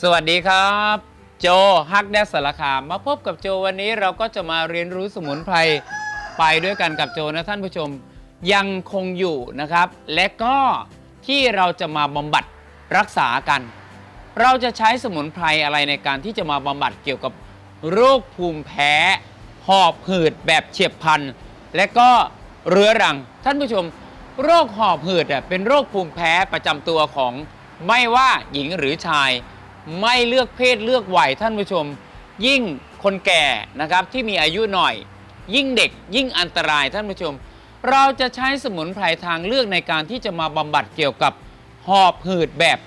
สวัสดีครับ โจฮักแดสสารคามมาพบกับโจวันนี้เราก็จะมาเรียนรู้สมุนไพรไปด้วยกันกับโจนะท่านผู้ชมยังคงอยู่นะครับ และก็ที่เราจะมาบำบัดรักษากัน เราจะใช้สมุนไพรอะไรในการที่จะมาบำบัดเกี่ยวกับโรคภูมิแพ้หอบหืดแบบเฉียบพลันและก็เรื้อรัง ท่านผู้ชม โรคหอบหืดเป็นโรคภูมิแพ้ประจำตัวของไม่ว่าหญิงหรือชาย ไม่เลือกเพศเลือกวัยท่านผู้ชม ยิ่งคนแก่นะครับที่มีอายุหน่อย ยิ่งเด็กยิ่งอันตรายท่านผู้ชม เราจะใช้สมุนไพรทางเลือกในการที่จะมาบำบัดเกี่ยวกับหอบหืดแบบ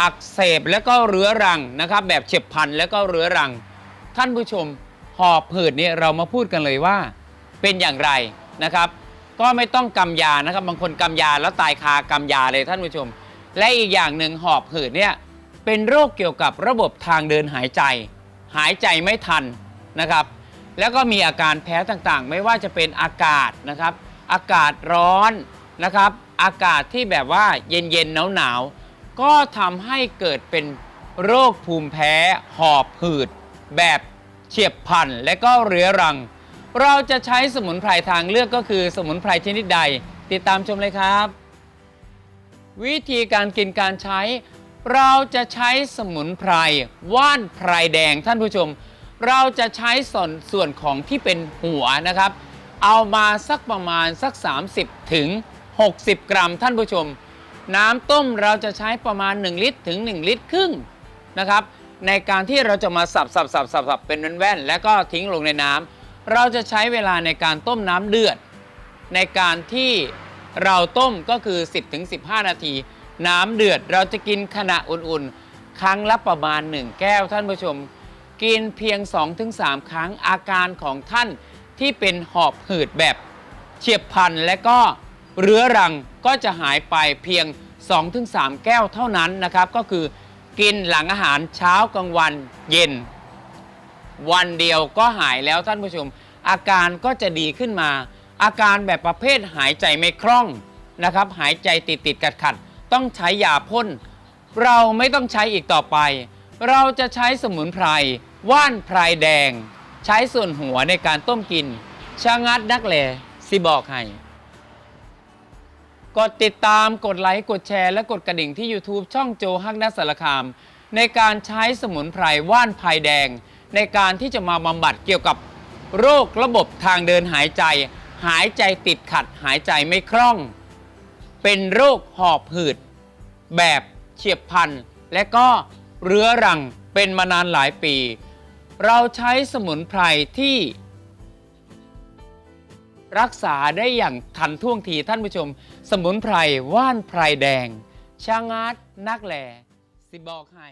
อักเสบและก็เรื้อรังนะครับ แบบเฉียบพลันและก็เรื้อรัง ท่านผู้ชม หอบหืดเนี่ยเรามาพูดกันเลยว่า เป็นอย่างไรนะครับ ก็ไม่ต้องกำยานะครับ บางคนกำยาแล้วตายคากำยาเลยท่านผู้ชม และอีกอย่างหนึ่งหอบหืดเนี่ย เป็นโรคเกี่ยวกับระบบทางเดินหายใจ หายใจไม่ทันนะครับ แล้วก็มีอาการแพ้ต่างๆ ไม่ว่าจะเป็นอากาศนะครับ อากาศร้อนนะครับ อากาศที่แบบว่าเย็นๆหนาวๆก็ทำให้เกิดเป็นโรคภูมิแพ้หอบหืด แบบเฉียบพลันและก็เรื้อรัง เราจะใช้สมุนไพรทางเลือกก็คือสมุนไพรชนิดใด ติดตามชมเลยครับ วิธีการกินการใช้ เราจะใช้สมุนไพรว่านไพรแดงท่านผู้ชม เราจะใช้ส่วนส่วนของที่เป็นหัวนะครับ เอามาสักประมาณสัก 30ถึง60 กรัมท่านผู้ชม น้ำต้มเราจะใช้ประมาณ 1 ลิตรถึง 1 ลิตรครึ่งนะครับ ในการที่เราจะมาสับสับสับสับสับเป็นแว่นๆแล้วก็ทิ้งลงในน้ำเราจะใช้เวลาในการต้มน้ำเดือด ในการที่เราต้มก็คือ 10-15 นาที น้ำเดือดเราจะกินขณะอุ่นๆ ครั้งละประมาณ 1 แก้วท่านผู้ชม กินเพียง 2-3 ครั้งอาการของท่านที่เป็นหอบหืดแบบเฉียบพลันและก็เรื้อรังก็จะหายไปเพียง 2-3 แก้วเท่านั้นนะครับ ก็คือกินหลังอาหารเช้ากลางวันเย็น วันเดียวก็หายแล้วท่านผู้ชม อาการก็จะดีขึ้นมา อาการแบบประเภทหายใจไม่คล่องนะครับ หายใจติดติดขัดขัด ต้องใช้ยาพ่น เราไม่ต้องใช้อีกต่อไป เราจะใช้สมุนไพร ว่านไพรแดง ใช้ส่วนหัวในการต้มกินชะงัดนักแหลสิบอกให้ กดติดตามกดไลค์กดแชร์และกดกระดิ่งที่ YouTube ช่องโจฮักนัสสารคาม ในการใช้สมุนไพรว่านไพรแดง ในการที่จะมาบำบัดเกี่ยวกับโรคระบบทางเดินหายใจ หายใจติดขัดหายใจไม่คล่อง เป็นโรคหอบหืด แบบเฉียบพลัน และก็เรื้อรังเป็นมานานหลายปี เราใช้สมุนไพรที่ รักษาได้อย่างทันท่วงทีท่านผู้ชม สมุนไพรว่านไพรแดงชางัดนักแหล่สิบอกให้